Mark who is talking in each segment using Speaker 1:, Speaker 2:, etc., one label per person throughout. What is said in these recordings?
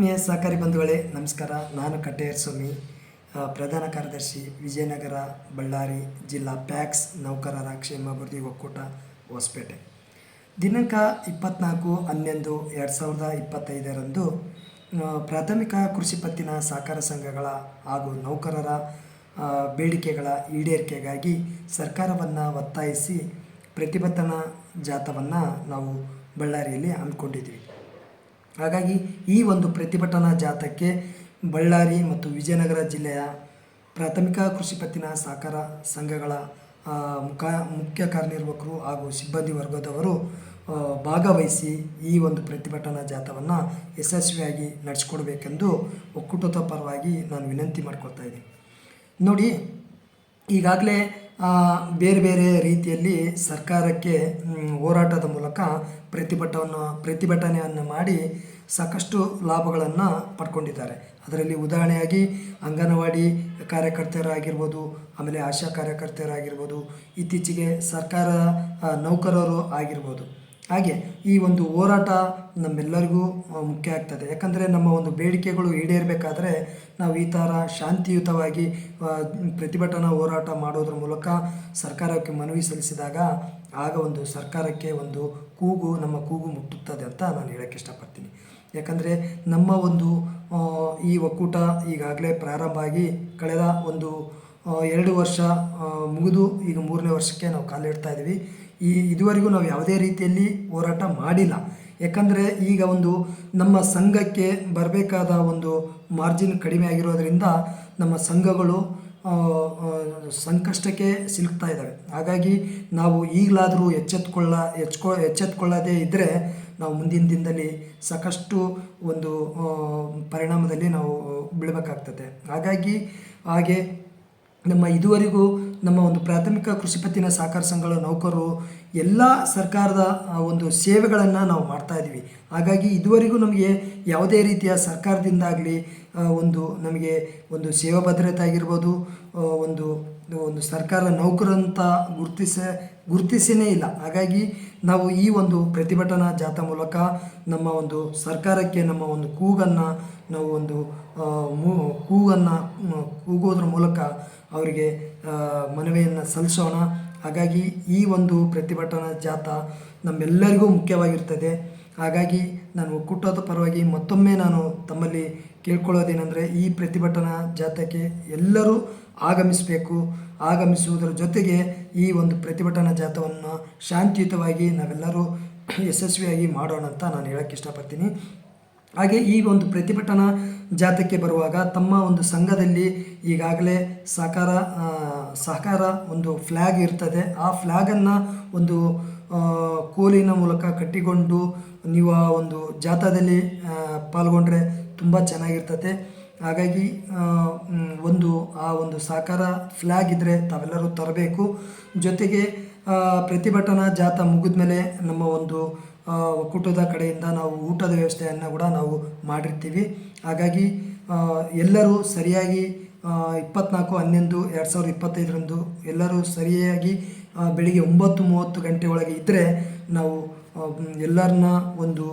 Speaker 1: ಆತ್ಮೀಯ ಸಹಕಾರಿ ಬಂಧುಗಳೇ, ನಮಸ್ಕಾರ. ನಾನು ಕಟ್ಟೆಯರ್ ಸ್ವಾಮಿ. ಪ್ರಧಾನ ಕಾರ್ಯದರ್ಶಿ ವಿಜಯನಗರ, ಬಳ್ಳಾರಿ ಜಿಲ್ಲಾ ಪ್ಯಾಕ್ಸ್ ನೌಕರರ ಕ್ಷೇಮಾಭಿವೃದ್ಧಿ ಒಕ್ಕೂಟ, ಹೊಸಪೇಟೆ. ದಿನಾಂಕ ಇಪ್ಪತ್ನಾಲ್ಕು ಹನ್ನೊಂದು ಎರಡು ಸಾವಿರದ ಇಪ್ಪತ್ತೈದರಂದು ಪ್ರಾಥಮಿಕ ಕೃಷಿ ಪತ್ತಿನ ಸಹಕಾರ ಸಂಘಗಳ ಹಾಗೂ ನೌಕರರ ಬೇಡಿಕೆಗಳ ಈಡೇರಿಕೆಗಾಗಿ ಸರ್ಕಾರವನ್ನು ಒತ್ತಾಯಿಸಿ ಪ್ರತಿಭಟನಾ ಜಾಥವನ್ನು ನಾವು ಬಳ್ಳಾರಿಯಲ್ಲಿ ಹಮ್ಮಿಕೊಂಡಿದ್ವಿ ಹಾಗಾಗಿ ಈ ಒಂದು ಪ್ರತಿಭಟನಾ ಜಾಥಾಕ್ಕೆ ಬಳ್ಳಾರಿ ಮತ್ತು ವಿಜಯನಗರ ಜಿಲ್ಲೆಯ ಪ್ರಾಥಮಿಕ ಕೃಷಿ ಪತ್ತಿನ ಸಹಕಾರ ಸಂಘಗಳ ಮುಖ, ಮುಖ್ಯ ಕಾರ್ಯನಿರ್ವಾಹಕರು ಹಾಗೂ ಸಿಬ್ಬಂದಿ ವರ್ಗದವರು ಭಾಗವಹಿಸಿ ಈ ಒಂದು ಪ್ರತಿಭಟನಾ ಜಾಥಾವನ್ನು ಯಶಸ್ವಿಯಾಗಿ ನಡೆಸ್ಕೊಡ್ಬೇಕೆಂದು ಒಕ್ಕೂಟದ ಪರವಾಗಿ ನಾನು ವಿನಂತಿ ಮಾಡ್ಕೊಳ್ತಾ ಇದ್ದೀನಿ. ನೋಡಿ, ಈಗಾಗಲೇ ಬೇರೆ ಬೇರೆ ರೀತಿಯಲ್ಲಿ ಸರ್ಕಾರಕ್ಕೆ ಹೋರಾಟದ ಮೂಲಕ ಪ್ರತಿಭಟವನ್ನು, ಪ್ರತಿಭಟನೆಯನ್ನು ಮಾಡಿ ಸಾಕಷ್ಟು ಲಾಭಗಳನ್ನು ಪಡ್ಕೊಂಡಿದ್ದಾರೆ. ಅದರಲ್ಲಿ ಉದಾಹರಣೆಯಾಗಿ ಅಂಗನವಾಡಿ ಕಾರ್ಯಕರ್ತರಾಗಿರ್ಬೋದು ಆಮೇಲೆ ಆಶಾ ಕಾರ್ಯಕರ್ತರಾಗಿರ್ಬೋದು ಇತ್ತೀಚೆಗೆ ಸರ್ಕಾರ ನೌಕರರು ಆಗಿರ್ಬೋದು. ಹಾಗೆ ಈ ಒಂದು ಹೋರಾಟ ನಮ್ಮೆಲ್ಲರಿಗೂ ಮುಖ್ಯ ಆಗ್ತದೆ. ಯಾಕಂದರೆ ನಮ್ಮ ಒಂದು ಬೇಡಿಕೆಗಳು ಈಡೇರಬೇಕಾದ್ರೆ ನಾವು ಈ ಥರ ಶಾಂತಿಯುತವಾಗಿ ಪ್ರತಿಭಟನಾ ಹೋರಾಟ ಮಾಡೋದ್ರ ಮೂಲಕ ಸರ್ಕಾರಕ್ಕೆ ಮನವಿ ಸಲ್ಲಿಸಿದಾಗ ಆಗ ಒಂದು ಸರ್ಕಾರಕ್ಕೆ ಒಂದು ಕೂಗು, ನಮ್ಮ ಕೂಗು ಮುಟ್ಟುತ್ತದೆ ಅಂತ ನಾನು ಹೇಳೋಕ್ಕೆ ಇಷ್ಟಪಡ್ತೀನಿ. ಯಾಕಂದರೆ ನಮ್ಮ ಒಂದು ಈ ಒಕ್ಕೂಟ ಈಗಾಗಲೇ ಪ್ರಾರಂಭ ಆಗಿ ಕಳೆದ ಒಂದು ಎರಡು ವರ್ಷ ಮುಗಿದು ಈಗ ಮೂರನೇ ವರ್ಷಕ್ಕೆ ನಾವು ಕಾಲಿಡ್ತಾ ಇದ್ದೀವಿ. ಈ ಇದುವರೆಗೂ ನಾವು ಯಾವುದೇ ರೀತಿಯಲ್ಲಿ ಹೋರಾಟ ಮಾಡಿಲ್ಲ. ಯಾಕಂದರೆ ಈಗ ಒಂದು ನಮ್ಮ ಸಂಘಕ್ಕೆ ಬರಬೇಕಾದ ಒಂದು ಮಾರ್ಜಿನ್ ಕಡಿಮೆ ಆಗಿರೋದ್ರಿಂದ ನಮ್ಮ ಸಂಘಗಳು ಸಂಕಷ್ಟಕ್ಕೆ ಸಿಲುಕ್ತಾ ಇದ್ದಾವೆ. ಹಾಗಾಗಿ ನಾವು ಈಗಲಾದರೂ ಎಚ್ಚೆತ್ಕೊಳ್ಳ, ಎಚ್ಕೊ, ಎಚ್ಚೆತ್ಕೊಳ್ಳದೇ ಇದ್ದರೆ ನಾವು ಮುಂದಿನ ದಿನದಲ್ಲಿ ಸಾಕಷ್ಟು ಒಂದು ಪರಿಣಾಮದಲ್ಲಿ ನಾವು ಬೀಳಬೇಕಾಗ್ತದೆ. ಹಾಗಾಗಿ ಹಾಗೆ ನಮ್ಮ ಇದುವರೆಗೂ ನಮ್ಮ ಒಂದು ಪ್ರಾಥಮಿಕ ಕೃಷಿ ಪತ್ತಿನ ಸಹಕಾರ ಸಂಘಗಳ ನೌಕರರು, ಎಲ್ಲ ಸರ್ಕಾರದ ಒಂದು ಸೇವೆಗಳನ್ನು ನಾವು ಮಾಡ್ತಾ ಇದ್ದೀವಿ ಹಾಗಾಗಿ ಇದುವರೆಗೂ ನಮಗೆ ಯಾವುದೇ ರೀತಿಯ ಸರ್ಕಾರದಿಂದಾಗಲಿ ಒಂದು ನಮಗೆ ಒಂದು ಸೇವಾ ಭದ್ರತೆ ಆಗಿರ್ಬೋದು ಒಂದು ಒಂದು ಸರ್ಕಾರ ನೌಕರಂತ ಗುರುತಿಸ, ಗುರುತಿಸಿನೇ ಇಲ್ಲ. ಹಾಗಾಗಿ ನಾವು ಈ ಒಂದು ಪ್ರತಿಭಟನಾ ಜಾಥಾ ಮೂಲಕ ನಮ್ಮ ಒಂದು ಸರ್ಕಾರಕ್ಕೆ ನಮ್ಮ ಒಂದು ಕೂಗನ್ನು, ನಾವು ಒಂದು ಕೂಗನ್ನು ಕೂಗೋದ್ರ ಮೂಲಕ ಅವರಿಗೆ ಮನವಿಯನ್ನು ಸಲ್ಲಿಸೋಣ. ಹಾಗಾಗಿ ಈ ಒಂದು ಪ್ರತಿಭಟನಾ ಜಾಥಾ ನಮ್ಮೆಲ್ಲರಿಗೂ ಮುಖ್ಯವಾಗಿರ್ತದೆ. ಹಾಗಾಗಿ ನಾನು ಒಕ್ಕೂಟದ ಪರವಾಗಿ ಮತ್ತೊಮ್ಮೆ ನಾನು ತಮ್ಮಲ್ಲಿ ಕೇಳ್ಕೊಳ್ಳೋದೇನೆಂದರೆ ಈ ಪ್ರತಿಭಟನಾ ಜಾಥಾಕ್ಕೆ ಎಲ್ಲರೂ ಆಗಮಿಸಬೇಕು. ಆಗಮಿಸುವುದರ ಜೊತೆಗೆ ಈ ಒಂದು ಪ್ರತಿಭಟನಾ ಜಾಥವನ್ನು ಶಾಂತಿಯುತವಾಗಿ ನಾವೆಲ್ಲರೂ ಯಶಸ್ವಿಯಾಗಿ ಮಾಡೋಣ ಅಂತ ನಾನು ಹೇಳೋಕ್ಕೆ ಇಷ್ಟಪಡ್ತೀನಿ. ಹಾಗೆ ಈ ಒಂದು ಪ್ರತಿಭಟನಾ ಜಾತಕ್ಕೆ ಬರುವಾಗ ತಮ್ಮ ಒಂದು ಸಂಘದಲ್ಲಿ ಈಗಾಗಲೇ ಸಹಕಾರ ಸಹಕಾರ ಒಂದು ಫ್ಲ್ಯಾಗ್ ಇರ್ತದೆ. ಆ ಫ್ಲ್ಯಾಗನ್ನು ಒಂದು ಕೋಲಿನ ಮೂಲಕ ಕಟ್ಟಿಕೊಂಡು ನೀವು ಆ ಒಂದು ಜಾಥಾದಲ್ಲಿ ಪಾಲ್ಗೊಂಡ್ರೆ ತುಂಬ ಚೆನ್ನಾಗಿರ್ತದೆ. ಹಾಗಾಗಿ ಒಂದು, ಆ ಒಂದು ಸಹಕಾರ ಫ್ಲ್ಯಾಗ್ ಇದ್ದರೆ ತಾವೆಲ್ಲರೂ ತರಬೇಕು. ಜೊತೆಗೆ ಪ್ರತಿಭಟನಾ ಜಾಥಾ ಮುಗಿದ್ಮೇಲೆ ನಮ್ಮ ಒಂದು ಒಕ್ಕೂಟದ ಕಡೆಯಿಂದ ನಾವು ಊಟದ ವ್ಯವಸ್ಥೆಯನ್ನು ಕೂಡ ನಾವು ಮಾಡಿರ್ತೀವಿ. ಹಾಗಾಗಿ ಎಲ್ಲರೂ ಸರಿಯಾಗಿ ಇಪ್ಪತ್ನಾಲ್ಕು, ಹನ್ನೊಂದು, ಎರಡು ಸಾವಿರದ ಇಪ್ಪತ್ತೈದರಂದು ಎಲ್ಲರೂ ಸರಿಯಾಗಿ ಬೆಳಿಗ್ಗೆ ಒಂಬತ್ತು ಮೂವತ್ತು ಗಂಟೆ ಒಳಗೆ ಇದ್ದರೆ ನಾವು ಎಲ್ಲರನ್ನ ಒಂದು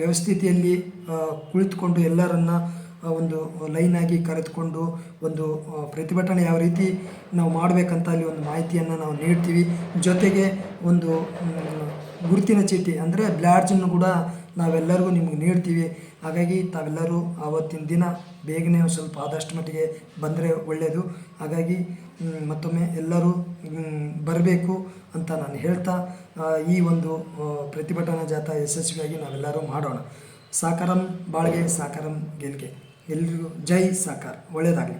Speaker 1: ವ್ಯವಸ್ಥಿತಿಯಲ್ಲಿ ಕುಳಿತುಕೊಂಡು ಎಲ್ಲರನ್ನ ಒಂದು ಲೈನಾಗಿ ಕರೆದುಕೊಂಡು ಒಂದು ಪ್ರತಿಭಟನೆ ಯಾವ ರೀತಿ ನಾವು ಮಾಡಬೇಕಂತ ಅಲ್ಲಿ ಒಂದು ಮಾಹಿತಿಯನ್ನು ನಾವು ನೀಡ್ತೀವಿ. ಜೊತೆಗೆ ಒಂದು ಗುರುತಿನ ಚೀಟಿ ಅಂದರೆ ಬ್ಲ್ಯಾಡ್ಜನ್ನು ಕೂಡ ನಾವೆಲ್ಲರಿಗೂ ನಿಮಗೆ ನೀಡ್ತೀವಿ. ಹಾಗಾಗಿ ತಾವೆಲ್ಲರೂ ಆವತ್ತಿನ ದಿನ ಬೇಗನೆ ಸ್ವಲ್ಪ ಆದಷ್ಟು ಮಟ್ಟಿಗೆ ಬಂದರೆ ಒಳ್ಳೆಯದು ಹಾಗಾಗಿ ಮತ್ತೊಮ್ಮೆ ಎಲ್ಲರೂ ಬರಬೇಕು ಅಂತ ನಾನು ಹೇಳ್ತಾ ಈ ಒಂದು ಪ್ರತಿಭಟನಾ ಜಾಥಾ ಯಶಸ್ವಿಯಾಗಿ ನಾವೆಲ್ಲರೂ ಮಾಡೋಣ. ಸಾಕಾರಂ ಬಾಳ್ಗೆ, ಸಾಕಾರಂ ಗೆಲ್ಗೆ. ಎಲ್ರಿಗೂ ಜೈ ಸಾಕಾರ. ಒಳ್ಳೆಯದಾಗಲಿ